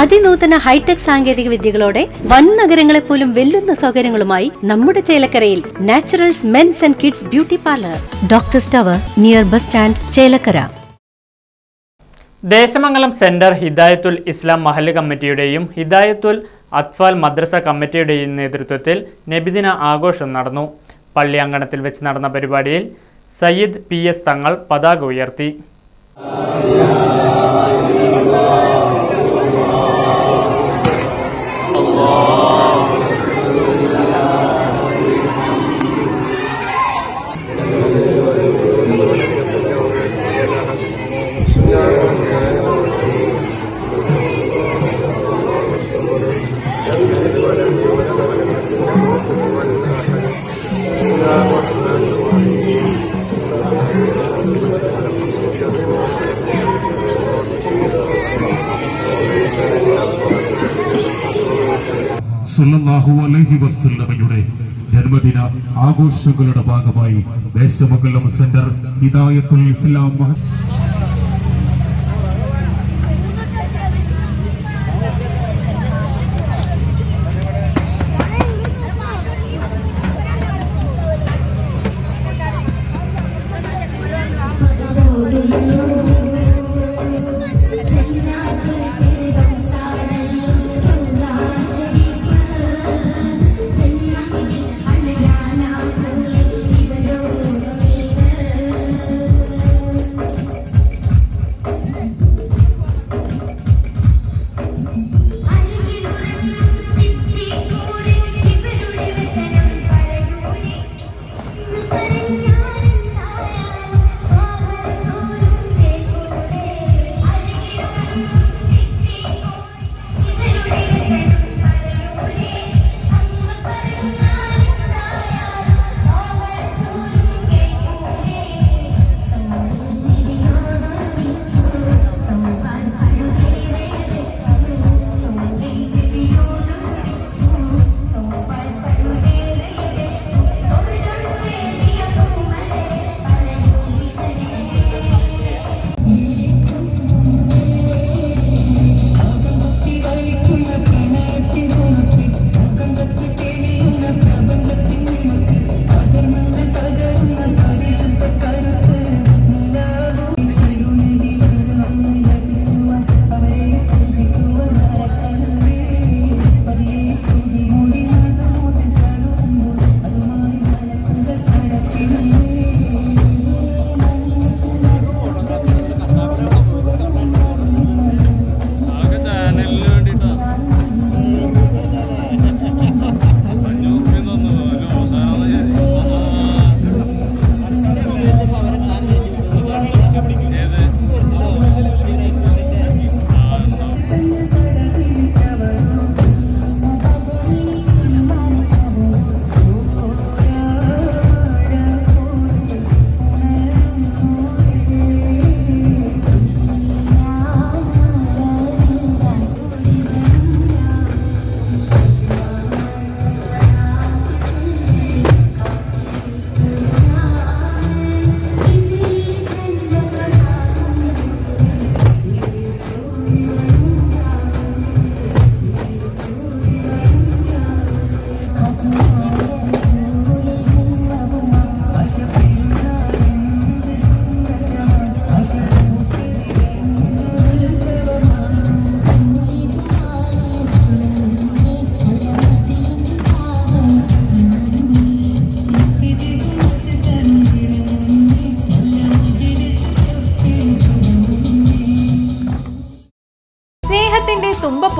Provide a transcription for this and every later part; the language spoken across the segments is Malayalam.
അതിനൂതന ഹൈടെക് സാങ്കേതിക വിദ്യകളോടെ വൻ നഗരങ്ങളെ പോലും വെല്ലുന്ന സൗകര്യങ്ങളുമായി നമ്മുടെ ചേലക്കരയിൽ Naturals men's and kids beauty parlour. Doctor സ്റ്റവർ near bus stand Chelakkara. Desamangalam centre Hidayathul Islam മഹല്ല് കമ്മിറ്റിയുടെയും ഹിദായത്തുൽ അത്ഫാൽ മദ്രസ കമ്മിറ്റിയുടെയും നേതൃത്വത്തിൽ നബിദിന ആഘോഷം നടന്നു. പള്ളി അങ്കണത്തിൽ വെച്ച് നടന്ന പരിപാടിയിൽ സയ്യിദ് പി എസ് തങ്ങൾ പതാക ഉയർത്തി. സല്ലല്ലാഹു അലൈഹി വസല്ലമയുടെ ജന്മദിന ആഘോഷങ്ങളുടെ ഭാഗമായി ദേശമംഗലം സെന്റർ ഹിദായത്തുൽ ഇസ്ലാം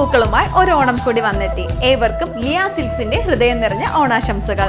തുമ്പപ്പൂക്കളുമായി ഒരു ഓണം കൂടി വന്നെത്തി. ഏവർക്കും ലിയ സിൽക്സിന്റെ ഹൃദയം നിറഞ്ഞ ഓണാശംസകൾ.